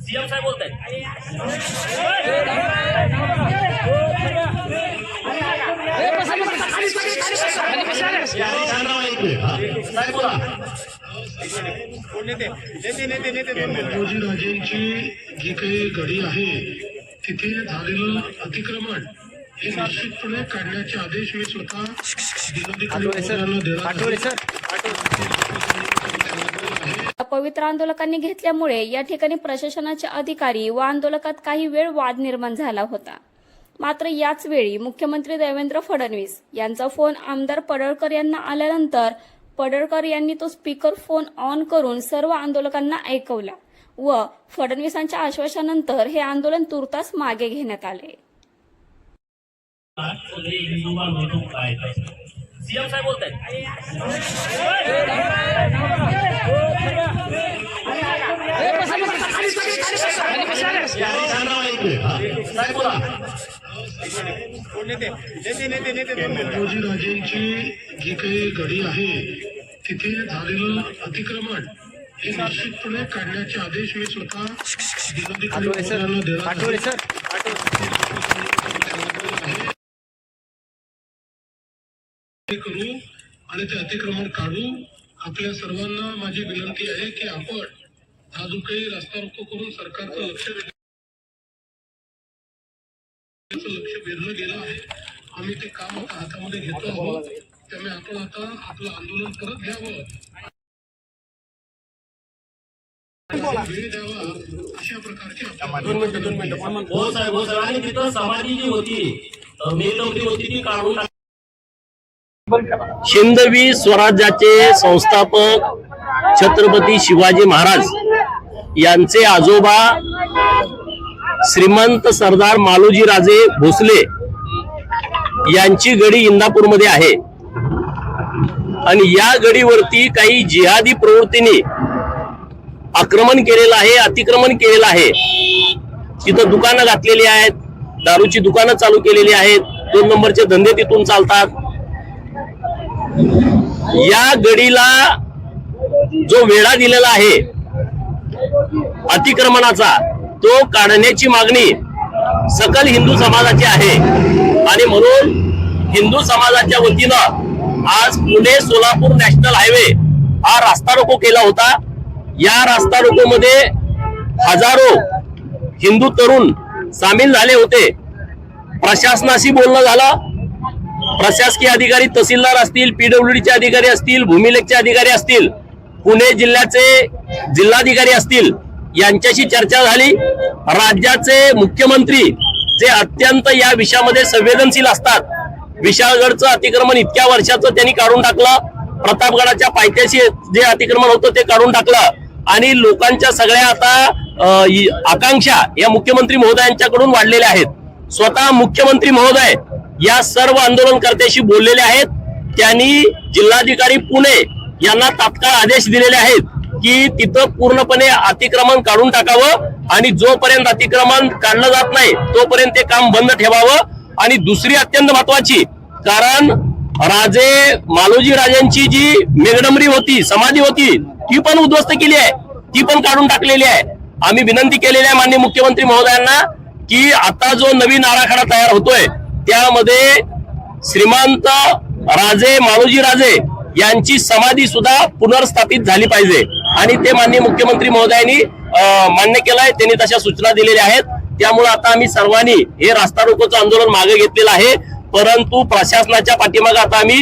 CM साहेब बोलत राजेंची जी काही गडी आहे तिथे झालेलं अतिक्रमण हे निश्चितपणे काढण्याचे आदेश मी स्वतः जिल्हाधिकारी देणार पवित्र आंदोलकांनी घेतल्यामुळे या ठिकाणी प्रशासनाचे अधिकारी व आंदोलकात काही वेळ वाद निर्माण झाला होता. मात्र याच वेळी मुख्यमंत्री देवेंद्र फडणवीस यांचा फोन आमदार पडळकर यांना आल्यानंतर पडळकर यांनी तो स्पीकर फोन ऑन करून सर्व आंदोलकांना ऐकवला व फडणवीसांच्या आश्वासनानंतर हे आंदोलन तुर्तास मागे घेण्यात आले. सीएम साहेब बांधव साहेब बोला राजेंची जी काही गडी आहे तिथे झालेलं अतिक्रमण हे निश्चितपणे काढण्याचे आदेश मी स्वतः जिल्हाधिकारी देणार करू आणि ते अतिक्रमण काढू. आपल्या सर्वांना माझी विनंती आहे की आपण हा जो काही रस्ता रोको करून सरकारचं लक्ष वेध- त्याचं लक्ष वेधलं गेलं आहे. आम्ही ते काम आता हातामध्ये घेतो आहोत. त्यामुळे आपण आता आपलं आंदोलन परत घ्यावं. वेळ द्यावा. अशा प्रकारची आपल्या हो साहेब हो साहेब. आणि तिथं समाधी जी होती अं, मेलवडी होती ती काढून टाक- हिंदवी स्वराज्याचे संस्थापक छत्रपती शिवाजी महाराज यांचे आजोबा श्रीमंत सरदार मालोजी राजे भोसले यांची गडी इंदापूरमध्ये आहे. आणि या गडीवरती काही जिहादी प्रवृत्तीने आक्रमण केलेलं आहे अतिक्रमण केलेलं आहे. तिथं दुकानं घातलेली आहेत दारूची दुकानं चालू केलेली आहेत दोन नंबरचे धंदे तिथून चालतात. या गडीला जो वेढा दिलेला आहे अतिक्रमणाचा तो काढण्याची मागणी सकल हिंदू समाजाची आहे. आणि म्हणून हिंदू समाजाच्या वतीनं आज पुणे सोलापूर नॅशनल हायवे हा रास्ता रोको केला होता. या रास्ता रोको मध्ये हजारो हिंदू तरुण सामील झाले होते. प्रशासनाशी बोलणं झालं. प्रशासकीय अधिकारी तहसीलदार असतील पीडब्ल्यूडीचे अधिकारी असतील भूमिलेखचे अधिकारी असतील पुणे जिल्ह्याचे जिल्हाधिकारी असतील यांच्याशी चर्चा झाली. राज्याचे मुख्यमंत्री जे अत्यंत या विषयामध्ये संवेदनशील असतात विशाळगडचं अतिक्रमण इतक्या वर्षाचं त्यांनी काढून टाकलं. प्रतापगडाच्या पायथ्याशी जे अतिक्रमण होतं ते काढून टाकलं. आणि लोकांच्या सगळ्या आता आकांक्षा या मुख्यमंत्री महोदयांच्याकडून वाढलेल्या आहेत. स्वतः मुख्यमंत्री महोदय या सर्व आंदोलनकर्त्याशी बोललेले आहेत. त्यांनी जिल्हाधिकारी पुणे यांना तात्काळ आदेश दिलेले आहेत. की तिथं पूर्णपणे अतिक्रमण काढून टाकावं आणि जोपर्यंत अतिक्रमण काढलं जात नाही तोपर्यंत ते काम बंद ठेवावं. आणि दुसरी अत्यंत महत्वाची कारण राजे मालोजी राजांची जी मेघडंबरी होती समाधी होती ती पण उद्ध्वस्त केली आहे. ती पण काढून टाकलेली आहे. आम्ही विनंती केलेली आहे माननीय मुख्यमंत्री महोदयांना की आता जो नवीन आराखडा तयार होतोय त्यामध्ये श्रीमंत राजे मालोजी राजे यांची समाधी सुद्धा पुनर्स्थापित झाली पाहिजे. आणि ते माननीय मुख्यमंत्री महोदयांनी मान्य केलंय. त्यांनी तशा सूचना दिलेल्या आहेत. त्यामुळे आता आम्ही सर्वांनी हे रास्ता रोकोचं आंदोलन मागे घेतलेलं आहे. परंतु प्रशासनाच्या पाठीमागे आता आम्ही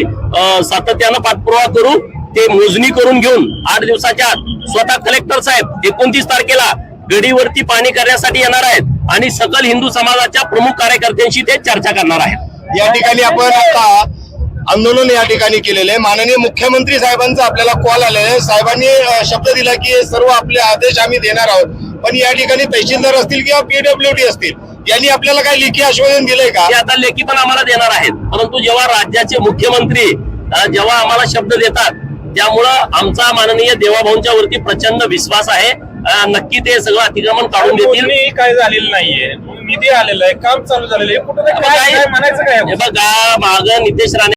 सातत्यानं पाठपुरावा करू ते मोजणी करून घेऊन आठ दिवसाच्या आत स्वतः कलेक्टर साहेब एकोणतीस तारखेला गडीवरती पाणी करण्यासाठी येणार आहेत आणि सकल हिंदू समाजाच्या प्रमुख कार्यकर्त्यांशी ते चर्चा करणार आहेत. या ठिकाणी आपण आता आंदोलन या ठिकाणी केलेलं आहे. माननीय मुख्यमंत्री साहेबांचा आपल्याला कॉल आलेला आहे साहेबांनी शब्द दिला की सर्व आपले आदेश आम्ही देणार आहोत. पण या ठिकाणी तहसीलदार असतील किंवा पीडब्ल्यूडी असतील यांनी आपल्याला काही लेखी आश्वासन दिलंय का? आता लेखी पण आम्हाला देणार आहेत. परंतु जेव्हा राज्याचे मुख्यमंत्री जेव्हा आम्हाला शब्द देतात त्यामुळं आमचा माननीय देवाभाऊंच्या वरती प्रचंड विश्वास आहे. नक्की ते सगळं अतिक्रमण काढून देतील. काय झालेलं नाहीये. निधी आलेला आहे काम चालू झालेलं आहे. कुठं काय काय म्हणायचं काय? हे बघा माग नितेश राणे